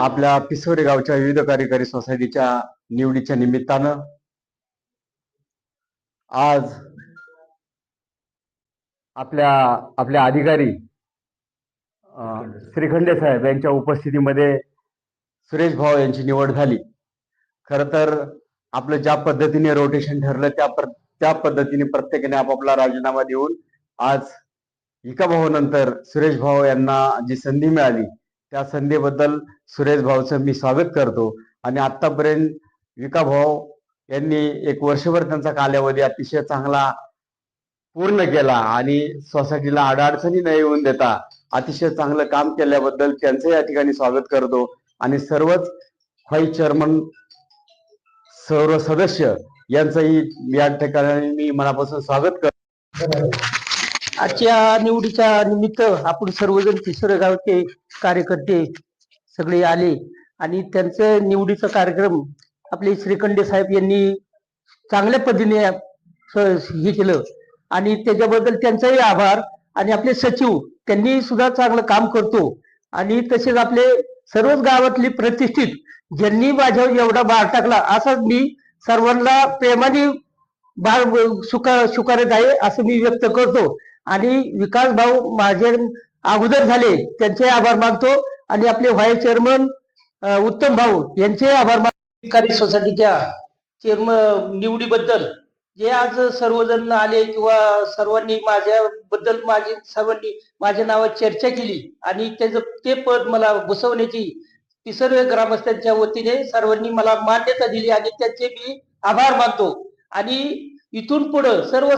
आपल्या पिसोरे गावच्या विविध कार्यकारी सोसायटीच्या निवडीच्या निमित्तानं आज आपल्या आपल्या अधिकारी श्रीखंडे साहेब यांच्या उपस्थितीमध्ये सुरेश भाऊ यांची निवड झाली. खर तर आपलं ज्या पद्धतीने रोटेशन ठरलं त्या त्या पद्धतीने प्रत्येकाने आपापला राजीनामा देऊन आज एका भाऊ नंतर सुरेश भाऊ यांना जी संधी मिळाली त्या संधीबद्दल सुरेश भाऊचं मी स्वागत करतो. आणि आतापर्यंत विका भाऊ यांनी एक वर्षभर त्यांचा कालावधी अतिशय चांगला पूर्ण केला आणि सोसायटीला अडचणी न येऊन देता अतिशय चांगलं काम केल्याबद्दल त्यांचं या ठिकाणी स्वागत करतो. आणि सर्वच व्हाईस चेअरमन सर्व सदस्य यांचंही या ठिकाणी मी मनापासून स्वागत करतो. आजच्या निवडीच्या निमित्त आपण सर्वजण तिसरे गावचे कार्यकर्ते सगळे आले आणि त्यांचं निवडीचा कार्यक्रम आपले श्रीखंडे साहेब यांनी चांगल्या पद्धतीने हे केलं. आणि त्याच्याबद्दल त्यांचाही आभार. आणि आपले सचिव त्यांनी सुद्धा चांगलं काम करतो. आणि तसेच आपले सर्वच गावातली प्रतिष्ठित ज्यांनी माझ्यावर एवढा भार टाकला असाच मी सर्वांना प्रेमाने भार सुका स्वीकारत आहे असं मी व्यक्त करतो. आणि विकास भाऊ माझे अगोदर झाले त्यांचे आभार मानतो. आणि आपले व्हाईस चेअरमन उत्तम भाऊ यांचे आभार मानतो सोसायटीच्या चेअरमन निवडीबद्दल. जे आज सर्वजण आले किंवा सर्वांनी माझ्याबद्दल माझी सर्वांनी माझ्या नावात चर्चा केली आणि त्याचं ते पद मला बसवण्याची ती सर्व ग्रामस्थांच्या वतीने सर्वांनी मला मान्यता दिली आणि त्याचे मी आभार मानतो. आणि इथून पुढं सर्व